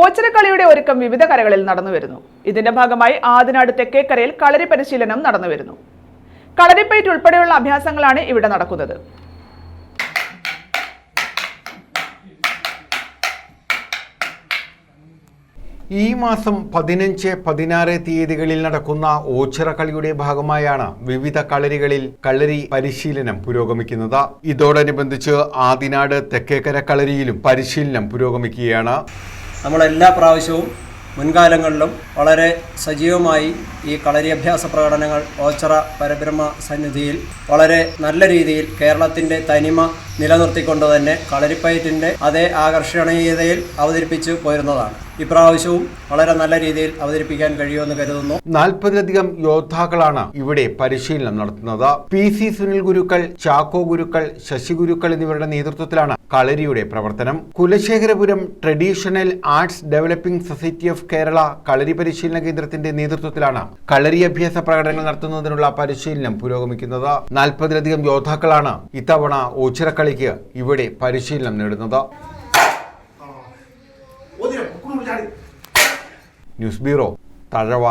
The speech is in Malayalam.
ഓച്ചിറക്കളിയുടെ ഒരുക്കം വിവിധ കരകളിൽ നടന്നുവരുന്നു. ഇതിന്റെ ഭാഗമായി ആദിനാട് തെക്കേക്കരയിൽ കളരി പരിശീലനം നടന്നു വരുന്നു കളരിപ്പയറ്റ് ഉൾപ്പെടെയുള്ള അഭ്യാസങ്ങളാണ് ഇവിടെ നടക്കുന്നത്. ഈ മാസം പതിനഞ്ച് പതിനാറ് തീയതികളിൽ നടക്കുന്ന ഓച്ചിറ കളിയുടെ ഭാഗമായാണ് വിവിധ കളരികളിൽ കളരി പരിശീലനം പുരോഗമിക്കുന്നത്. ഇതോടനുബന്ധിച്ച് ആദിനാട് തെക്കേക്കര കളരിയിലും പരിശീലനം പുരോഗമിക്കുകയാണ്. നമ്മളെല്ലാ പ്രാവശ്യവും മുൻകാലങ്ങളിലും വളരെ സജീവമായി ഈ കളരി അഭ്യാസ പ്രകടനങ്ങൾ ഓച്ചറ പരബ്രഹ്മ സന്നിധിയിൽ വളരെ നല്ല രീതിയിൽ കേരളത്തിന്റെ തനിമ നിലനിർത്തിക്കൊണ്ട് തന്നെ കളരിപ്പയറ്റിന്റെ അതേ ആകർഷണീയതയിൽ അവതരിപ്പിച്ചു പോരുന്നതാണ്. ഇപ്രാവശ്യവും വളരെ നല്ല രീതിയിൽ അവതരിപ്പിക്കാൻ കഴിയുമെന്ന് കരുതുന്നു. നാൽപ്പതിലധികം യോദ്ധാക്കളാണ് ഇവിടെ പരിശീലനം നടത്തുന്നത്. പി സി സുനിൽ ഗുരുക്കൾ ചാക്കോ ഗുരുക്കൾ ശശി ഗുരുക്കൾ എന്നിവരുടെ നേതൃത്വത്തിലാണ് കളരിയുടെ പ്രവർത്തനം. Kulasekharapuram traditional arts developing society of Kerala kalari പരിശീലന കേന്ദ്രത്തിന്റെ നേതൃത്വത്തിലാണ് കളരി അഭ്യാസ പ്രകടനങ്ങൾ നടത്തുന്നതിനുള്ള പരിശീലനം പുരോഗമിക്കുന്നത്. നാൽപ്പതിലധികം യോദ്ധാക്കളാണ് ഇത്തവണ ഓച്ചിറക്കളിക്ക് ഇവിടെ പരിശീലനം നേടുന്നത്. News bureau Thazhava.